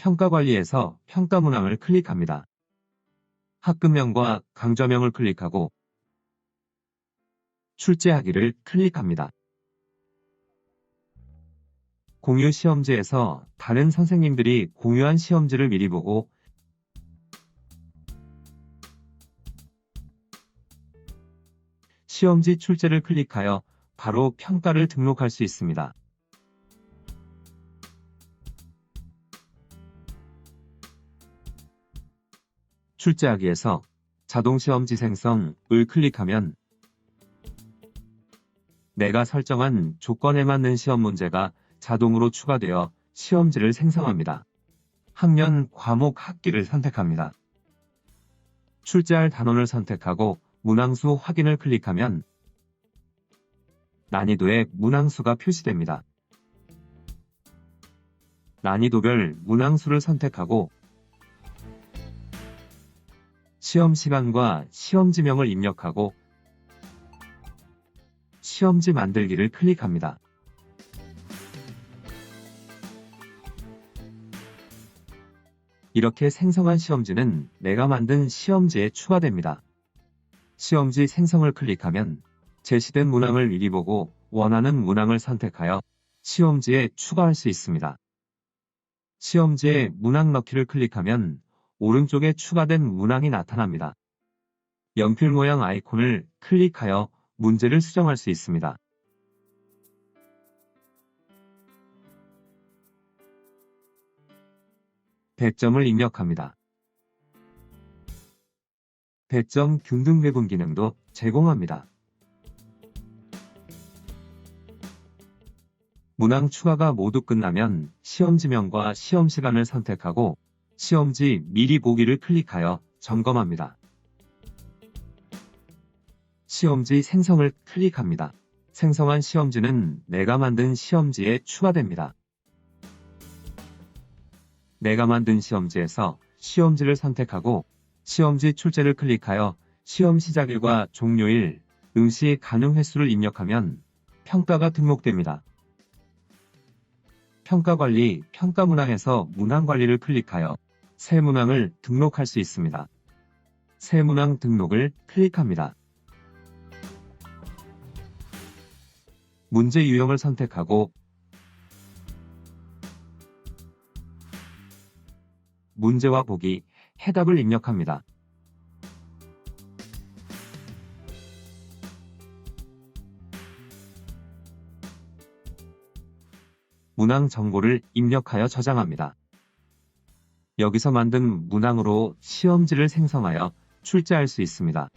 평가관리에서 평가 문항을 클릭합니다. 학급명과 강좌명을 클릭하고 출제하기를 클릭합니다. 공유 시험지에서 다른 선생님들이 공유한 시험지를 미리 보고 시험지 출제를 클릭하여 바로 평가를 등록할 수 있습니다. 출제하기에서 자동시험 지 생성을 클릭하면 내가 설정한 조건에 맞는 시험 문제가 자동으로 추가되어 시험지를 생성합니다. 학년, 과목, 학기를 선택합니다. 출제할 단원을 선택하고 문항수 확인을 클릭하면 난이도의 문항수가 표시됩니다. 난이도별 문항수를 선택하고 시험 시간과 시험 지명을 입력하고 시험지 만들기를 클릭합니다. 이렇게 생성한 시험지는 내가 만든 시험지에 추가됩니다. 시험지 생성을 클릭하면 제시된 문항을 미리 보고 원하는 문항을 선택하여 시험지에 추가할 수 있습니다. 시험지에 문항 넣기를 클릭하면 오른쪽에 추가된 문항이 나타납니다. 연필 모양 아이콘을 클릭하여 문제를 수정할 수 있습니다. 배점을 입력합니다. 배점 균등 배분 기능도 제공합니다. 문항 추가가 모두 끝나면 시험 지명과 시험 시간을 선택하고 시험지 미리 보기를 클릭하여 점검합니다. 시험지 생성을 클릭합니다. 생성한 시험지는 내가 만든 시험지에 추가됩니다. 내가 만든 시험지에서 시험지를 선택하고 시험지 출제를 클릭하여 시험 시작일과 종료일, 응시 가능 횟수를 입력하면 평가가 등록됩니다. 평가 관리, 평가 문항에서 문항 관리를 클릭하여 새 문항을 등록할 수 있습니다. 새 문항 등록을 클릭합니다. 문제 유형을 선택하고 문제와 보기, 해답을 입력합니다. 문항 정보를 입력하여 저장합니다. 여기서 만든 문항으로 시험지를 생성하여 출제할 수 있습니다.